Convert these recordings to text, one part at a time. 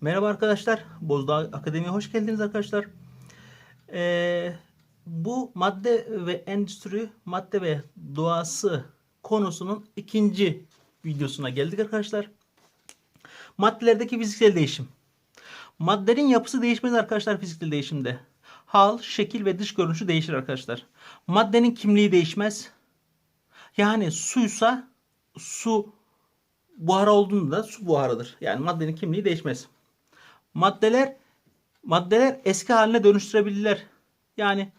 Merhaba arkadaşlar. Bozdağ Akademi'ye hoş geldiniz arkadaşlar. Ee, bu madde ve endüstri, madde ve doğası konusunun ikinci videosuna geldik arkadaşlar. Maddelerdeki fiziksel değişim. Maddenin yapısı değişmez arkadaşlar fiziksel değişimde. Hal, şekil ve dış görünüşü değişir arkadaşlar. Maddenin kimliği değişmez. Yani suysa su buhar olduğunda da su buharıdır. Yani maddenin kimliği değişmez. Maddeler maddeler eski haline dönüştürebilirler. Yani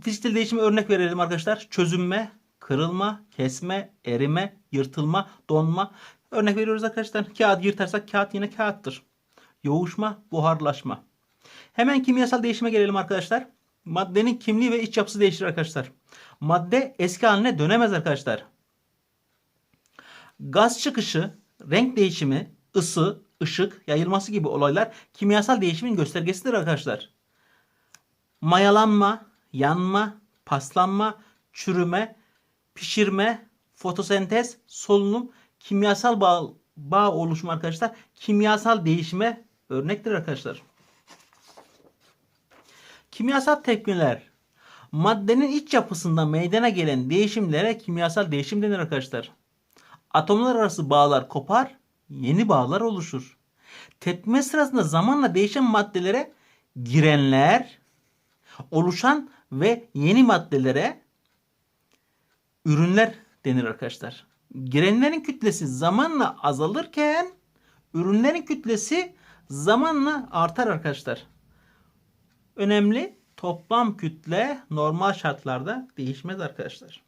fiziksel değişime örnek verelim arkadaşlar. Çözünme, kırılma, kesme, erime, yırtılma, donma. Örnek veriyoruz arkadaşlar. Kağıt yırtarsak kağıt yine kağıttır. Yoğuşma, buharlaşma. Hemen kimyasal değişime gelelim arkadaşlar. Maddenin kimliği ve iç yapısı değişir arkadaşlar. Madde eski haline dönemez arkadaşlar. Gaz çıkışı, renk değişimi, ısı, ışık, yayılması gibi olaylar kimyasal değişimin göstergesidir arkadaşlar. Mayalanma, yanma, paslanma, çürüme, pişirme, fotosentez, solunum, kimyasal bağ, bağ oluşumu arkadaşlar kimyasal değişime örnektir arkadaşlar. Kimyasal tepkimeler maddenin iç yapısında meydana gelen değişimlere kimyasal değişim denir arkadaşlar. Atomlar arası bağlar kopar, yeni bağlar oluşur. Tepkime sırasında zamanla değişen maddelere girenler, oluşan ve yeni maddelere ürünler denir arkadaşlar. Girenlerin kütlesi zamanla azalırken ürünlerin kütlesi zamanla artar arkadaşlar. Önemli toplam kütle normal şartlarda değişmez arkadaşlar.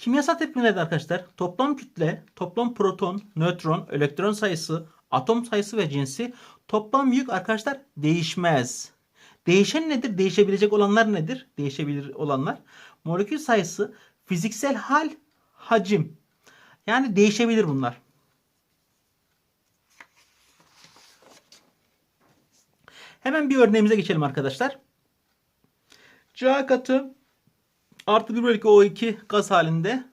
Kimyasal tepkimelerde arkadaşlar toplam kütle, toplam proton, nötron, elektron sayısı, atom sayısı ve cinsi toplam yük arkadaşlar değişmez. Değişen nedir? Değişebilecek olanlar nedir? Değişebilir olanlar. Molekül sayısı, fiziksel hal, hacim. Yani değişebilir bunlar. Hemen bir örneğimize geçelim arkadaşlar. Ca katı artı 1 bölü 2 O2 gaz halinde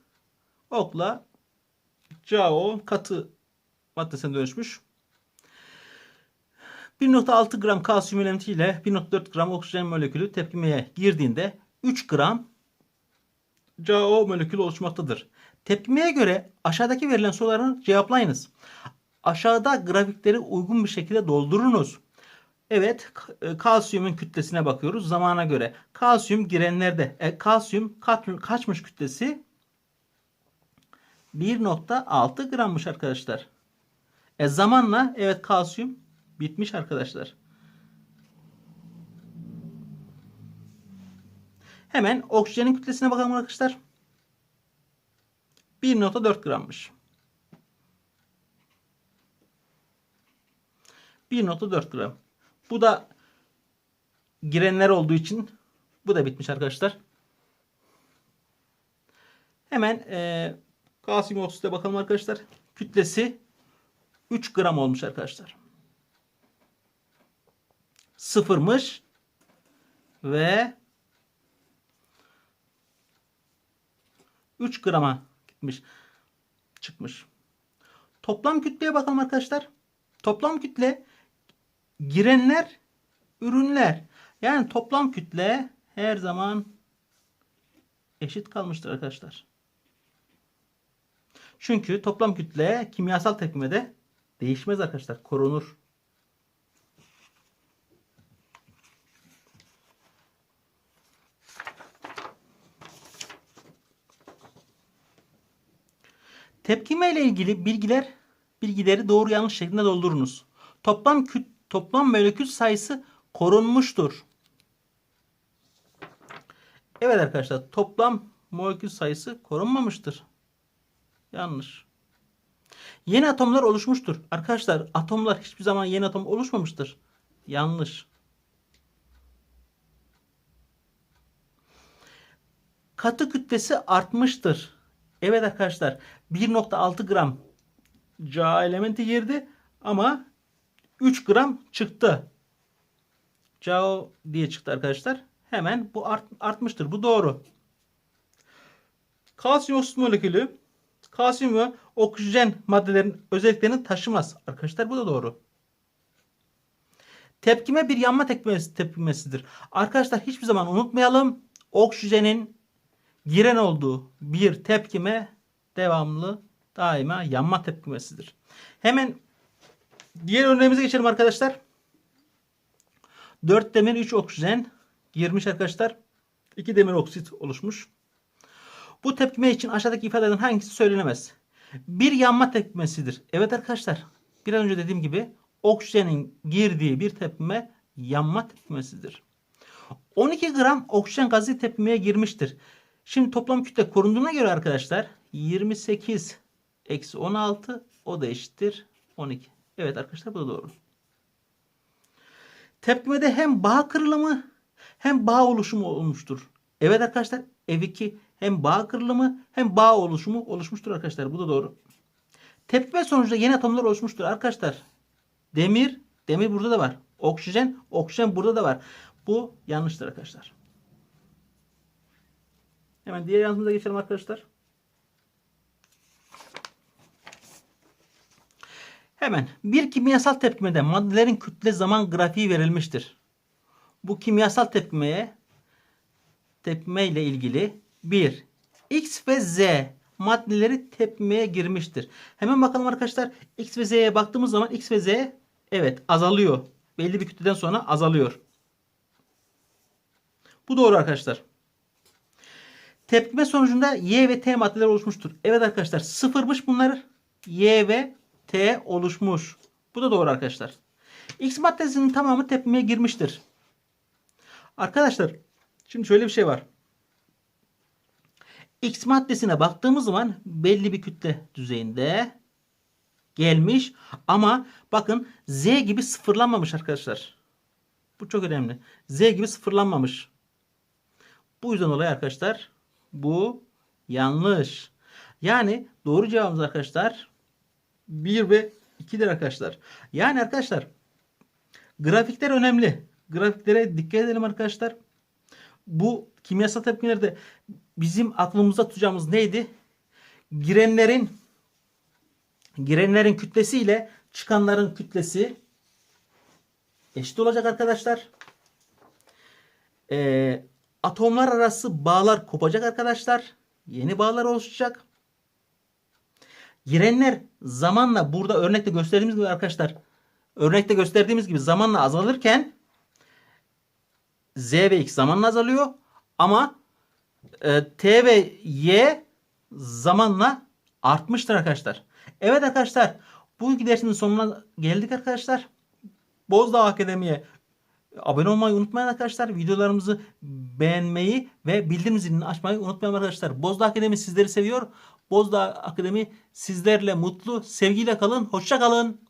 okla CaO katı maddesine dönüşmüş. 1.6 gram kalsiyum elementi ile 1.4 gram oksijen molekülü tepkimeye girdiğinde 3 gram CaO molekülü oluşmaktadır. Tepkimeye göre aşağıdaki verilen soruları cevaplayınız. Aşağıda grafikleri uygun bir şekilde doldurunuz. Evet, e, kalsiyumun kütlesine bakıyoruz zamana göre. Kalsiyum girenlerde. E, kalsiyum kaç, kaçmış kütlesi? 1.6 grammış arkadaşlar. E zamanla evet kalsiyum bitmiş arkadaşlar. Hemen oksijenin kütlesine bakalım arkadaşlar. 1.4 grammış. 1.4 gram. Bu da girenler olduğu için bu da bitmiş arkadaşlar. Hemen e, kalsiyum oksite bakalım arkadaşlar. Kütlesi 3 gram olmuş arkadaşlar. Sıfırmış ve 3 grama gitmiş. Çıkmış. Toplam kütleye bakalım arkadaşlar. Toplam kütle girenler ürünler. Yani toplam kütle her zaman eşit kalmıştır arkadaşlar. Çünkü toplam kütle kimyasal tepkimede değişmez arkadaşlar. Korunur. Tepkime ile ilgili bilgiler bilgileri doğru yanlış şeklinde doldurunuz. Toplam küt, toplam molekül sayısı korunmuştur. Evet arkadaşlar toplam molekül sayısı korunmamıştır. Yanlış. Yeni atomlar oluşmuştur. Arkadaşlar atomlar hiçbir zaman yeni atom oluşmamıştır. Yanlış. Katı kütlesi artmıştır. Evet arkadaşlar 1.6 gram Ca elementi girdi ama 3 gram çıktı. CaO diye çıktı arkadaşlar. Hemen bu art, artmıştır. Bu doğru. Kalsiyum oksit molekülü kalsiyum ve oksijen maddelerin özelliklerini taşımaz. Arkadaşlar bu da doğru. Tepkime bir yanma tepkimesi, tepkimesidir. Arkadaşlar hiçbir zaman unutmayalım. Oksijenin giren olduğu bir tepkime devamlı daima yanma tepkimesidir. Hemen diğer örneğimize geçelim arkadaşlar. 4 demir 3 oksijen girmiş arkadaşlar. 2 demir oksit oluşmuş. Bu tepkime için aşağıdaki ifadelerin hangisi söylenemez? Bir yanma tepkimesidir. Evet arkadaşlar. Bir an önce dediğim gibi oksijenin girdiği bir tepkime yanma tepkimesidir. 12 gram oksijen gazı tepkimeye girmiştir. Şimdi toplam kütle korunduğuna göre arkadaşlar 28 eksi 16 o da eşittir 12. Evet arkadaşlar bu da doğru. Tepkimede hem bağ kırılımı hem bağ oluşumu olmuştur. Evet arkadaşlar ev 2 hem bağ kırılımı hem bağ oluşumu oluşmuştur arkadaşlar. Bu da doğru. Tepkime sonucunda yeni atomlar oluşmuştur arkadaşlar. Demir, demir burada da var. Oksijen, oksijen burada da var. Bu yanlıştır arkadaşlar. Hemen diğer yanımıza geçelim arkadaşlar. Hemen bir kimyasal tepkimede maddelerin kütle zaman grafiği verilmiştir. Bu kimyasal tepkimeye tepkime ile ilgili 1. X ve Z maddeleri tepkimeye girmiştir. Hemen bakalım arkadaşlar. X ve Z'ye baktığımız zaman X ve Z evet azalıyor. Belli bir kütleden sonra azalıyor. Bu doğru arkadaşlar. Tepkime sonucunda Y ve T maddeler oluşmuştur. Evet arkadaşlar sıfırmış bunlar. Y ve T oluşmuş. Bu da doğru arkadaşlar. X maddesinin tamamı tepkimeye girmiştir. Arkadaşlar şimdi şöyle bir şey var. X maddesine baktığımız zaman belli bir kütle düzeyinde gelmiş ama bakın Z gibi sıfırlanmamış arkadaşlar. Bu çok önemli. Z gibi sıfırlanmamış. Bu yüzden dolayı arkadaşlar bu yanlış. Yani doğru cevabımız arkadaşlar 1 ve 2'dir arkadaşlar. Yani arkadaşlar grafikler önemli. Grafiklere dikkat edelim arkadaşlar. Bu kimyasal tepkilerde bizim aklımızda tutacağımız neydi? Girenlerin girenlerin kütlesi ile çıkanların kütlesi eşit olacak arkadaşlar. Ee, atomlar arası bağlar kopacak arkadaşlar. Yeni bağlar oluşacak. Girenler zamanla burada örnekte gösterdiğimiz gibi arkadaşlar örnekte gösterdiğimiz gibi zamanla azalırken Z ve X zamanla azalıyor ama e, T ve Y zamanla artmıştır arkadaşlar. Evet arkadaşlar bu dersinin sonuna geldik arkadaşlar. Bozdağ Akademi'ye abone olmayı unutmayın arkadaşlar. Videolarımızı beğenmeyi ve bildirim zilini açmayı unutmayın arkadaşlar. Bozdağ Akademi sizleri seviyor. Bozdağ Akademi sizlerle mutlu, sevgiyle kalın. Hoşça kalın.